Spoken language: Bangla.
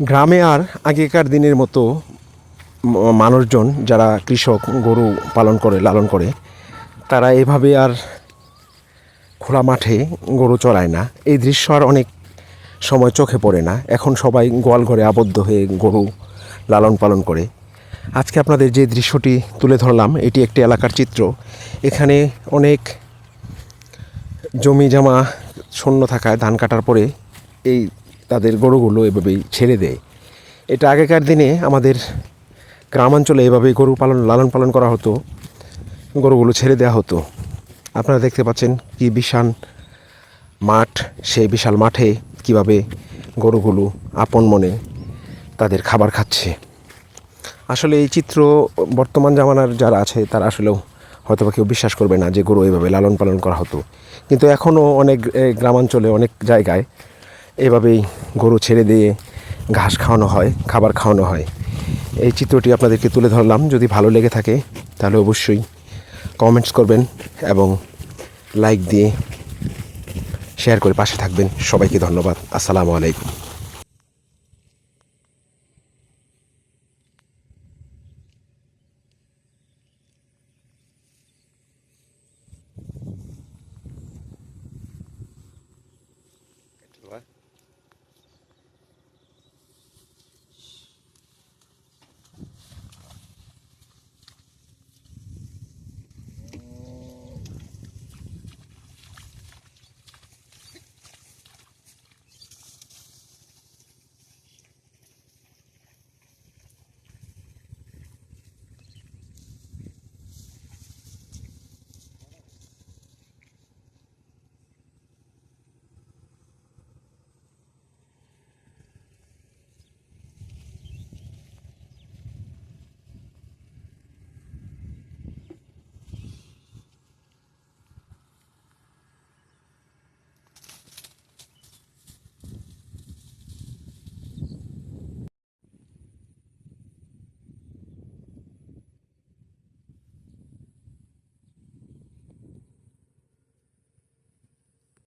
গ্রামে আর আগেকার দিনের মতো মানুষজন যারা কৃষক, গরু পালন করে, লালন করে, তারা এভাবে আর খোলা মাঠে গরু চড়ায় না। এই দৃশ্য আর অনেক সময় চোখে পড়ে না। এখন সবাই গোয়াল ঘরে আবদ্ধ হয়ে গরু লালন পালন করে। আজকে আপনাদের যে দৃশ্যটি তুলে ধরলাম, এটি একটি এলাকার চিত্র। এখানে অনেক জমি জমা শূন্য থাকায় ধান কাটার পরে এই তাদের গরুগুলো এভাবেই ছেড়ে দেয়। এটা আগেকার দিনে আমাদের গ্রামাঞ্চলে এভাবে গরু পালন, লালন পালন করা হতো। গরুগুলো ছেড়ে দেওয়া হতো। আপনারা দেখতে পাচ্ছেন কি বিশাল মাঠ, সেই বিশাল মাঠে কীভাবে গরুগুলো আপন মনে তাদের খাবার খাচ্ছে। আসলে এই চিত্র বর্তমান জামানার যারা আছে, তারা আসলেও হয়তো বা কেউ বিশ্বাস করবে না যে গরু এভাবে লালন পালন করা হতো। কিন্তু এখনও অনেক গ্রামাঞ্চলে অনেক জায়গায় এভাবেই গরু ছেড়ে দিয়ে ঘাস খাওয়ানো হয়, খাবার খাওয়ানো হয়। এই চিত্রটি আপনাদেরকে তুলে ধরলাম, যদি ভালো লেগে থাকে তাহলে অবশ্যই কমেন্টস করবেন এবং লাইক দিয়ে শেয়ার করে পাশে থাকবেন। সবাইকে ধন্যবাদ। আসসালামু আলাইকুম।